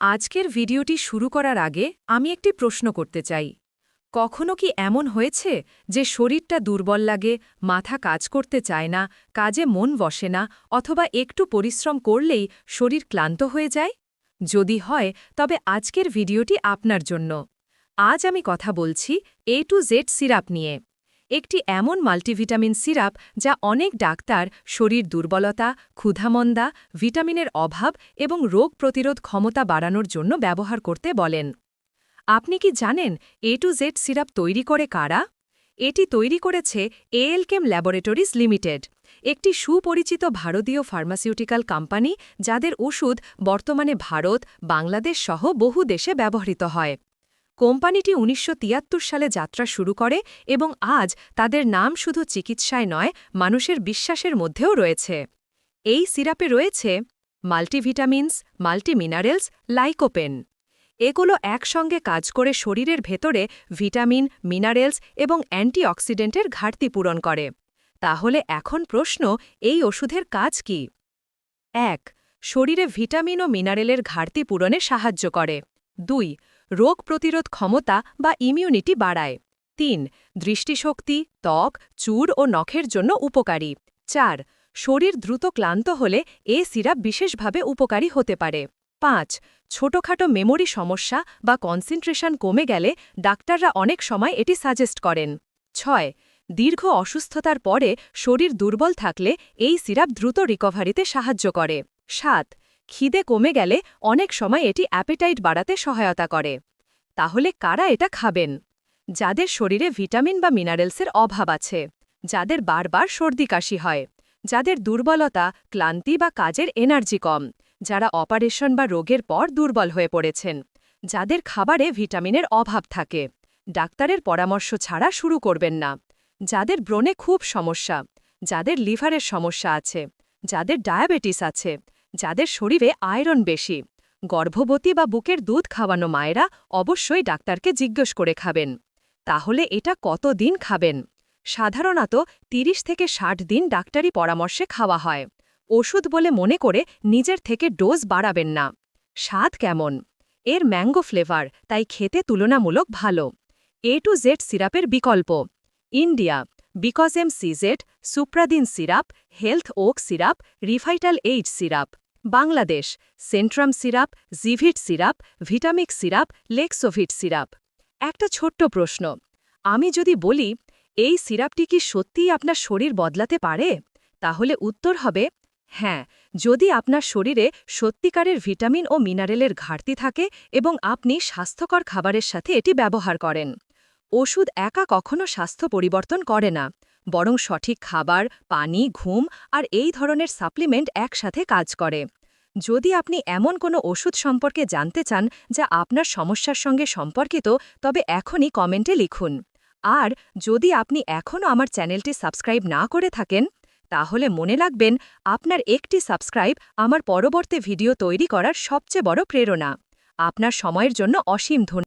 আজকের ভিডিওটি শুরু করার আগে আমি একটি প্রশ্ন করতে চাই। কখনো কি এমন হয়েছে যে শরীরটা দুর্বল লাগে, মাথা কাজ করতে চায় না, কাজে মন বসে না, অথবা একটু পরিশ্রম করলেই শরীর ক্লান্ত হয়ে যায়? যদি হয়, তবে আজকের ভিডিওটি আপনার জন্য। আজ আমি কথা বলছি এ টু জেড সিরাপ নিয়ে। একটি এমন মাল্টিভিটামিন সিরাপ যা অনেক ডাক্তার শরীর দুর্বলতা, ক্ষুধামন্দা, ভিটামিনের অভাব এবং রোগ প্রতিরোধ ক্ষমতা বাড়ানোর জন্য ব্যবহার করতে বলেন। আপনি কি জানেন এ টু জেড সিরাপ তৈরি করে কারা? এটি তৈরি করেছে এএলকেম ল্যাবরেটরিজ লিমিটেড, একটি সুপরিচিত ভারতীয় ফার্মাসিউটিক্যাল কোম্পানি যাদের ওষুধ বর্তমানে ভারত, বাংলাদেশ সহ বহু দেশে ব্যবহৃত হয়। কোম্পানিটি উনিশশো তিয়াত্তর সালে যাত্রা শুরু করে এবং আজ তাদের নাম শুধু চিকিৎসায় নয়, মানুষের বিশ্বাসের মধ্যেও রয়েছে। এই সিরাপে রয়েছে মাল্টিভিটামিনস, মাল্টিমিনারেলস, লাইকোপেন। এগুলো একসঙ্গে কাজ করে শরীরের ভেতরে ভিটামিন, মিনারেলস এবং অ্যান্টিঅক্সিডেন্টের ঘাটতি পূরণ করে। তাহলে এখন প্রশ্ন, এই ওষুধের কাজ কি? এক, শরীরে ভিটামিন ও মিনারেলের ঘাটতি পূরণে সাহায্য করে। দুই রোগ প্রতিরোধ ক্ষমতা বা ইমিউনিটি বাড়ায়। তিন, দৃষ্টিশক্তি, ত্বক চুর ও নখের জন্য উপকারী। চার, শরীর দ্রুত ক্লান্ত হলে এ সিরাপ বিশেষভাবে উপকারী হতে পারে। পাঁচ, ছোটখাটো মেমোরি সমস্যা বা কনসেন্ট্রেশন কমে গেলে ডাক্তাররা অনেক সময় এটি সাজেস্ট করেন। ছয়, দীর্ঘ অসুস্থতার পরে শরীর দুর্বল থাকলে এই সিরাপ দ্রুত রিকভারিতে সাহায্য করে। সাত খিদে কমে গেলে অনেক সময় এটি অ্যাপেটাইট বাড়াতে সহায়তা করে। তাহলে কারা এটা খাবেন? যাদের শরীরে ভিটামিন বা মিনারেলসের অভাব আছে, যাদের বারবার সর্দি কাশি হয়, যাদের দুর্বলতা, ক্লান্তি বা কাজের এনার্জি কম, যারা অপারেশন বা রোগের পর দুর্বল হয়ে পড়েছেন, যাদের খাবারে ভিটামিনের অভাব থাকে। ডাক্তারের পরামর্শ ছাড়া শুরু করবেন না। যাদের ব্রণে খুব সমস্যা, যাদের লিভারের সমস্যা আছে, যাদের ডায়াবেটিস আছে যাদের শরীরে আয়রন বেশি। গর্ভবতী বা বুকের দুধ খাওয়ানো মায়েরা অবশ্যই ডাক্তারকে জিজ্ঞেস করে খাবেন। তাহলে এটা কত দিন খাবেন? সাধারণত ৩০ থেকে ৬০ দিন ডাক্তারি পরামর্শে খাওয়া হয়। ওষুধ বলে মনে করে নিজের থেকে ডোজ বাড়াবেন না। স্বাদ কেমন? এর ম্যাঙ্গো ফ্লেভার, তাই খেতে তুলনামূলক ভালো। এ টু জেড সিরাপের বিকল্প। India, because M CZ Supradyn syrup, health OK syrup Revital H syrup. Bangladesh, Centrum syrup, Zivit syrup, Vitamic syrup, Lexovit syrup. একটা ছোট্ট প্রশ্ন, আমি যদি বলি, এই সিরাপটি কি সত্যিই আপনার শরীর বদলাতে পারে? তাহলে উত্তর হবে হ্যাঁ যদি আপনার শরীরে সত্যিকারের ভিটামিন ও মিনারেলের ঘাটতি থাকে এবং আপনি স্বাস্থ্যকর খাবারের সাথে এটি ব্যবহার করেন। ওষুধ একা কখনো স্বাস্থ্য পরিবর্তন করে না। বরং সঠিক খাবার, পানি, ঘুম আর এই ধরনের সাপ্লিমেন্ট একসাথে কাজ করে। যদি আপনি এমন কোনো ওষুধ সম্পর্কে জানতে চান যা আপনার সমস্যার সঙ্গে সম্পর্কিত, তবে এখনই কমেন্টে লিখুন। আর যদি আপনি এখনও আমার চ্যানেলটি সাবস্ক্রাইব না করে থাকেন, তাহলে মনে রাখবেন আপনার একটি সাবস্ক্রাইব আমার পরবর্তী ভিডিও তৈরি করার সবচেয়ে বড় প্রেরণা। আপনার সময়ের জন্য অসীম ধন্যবাদ।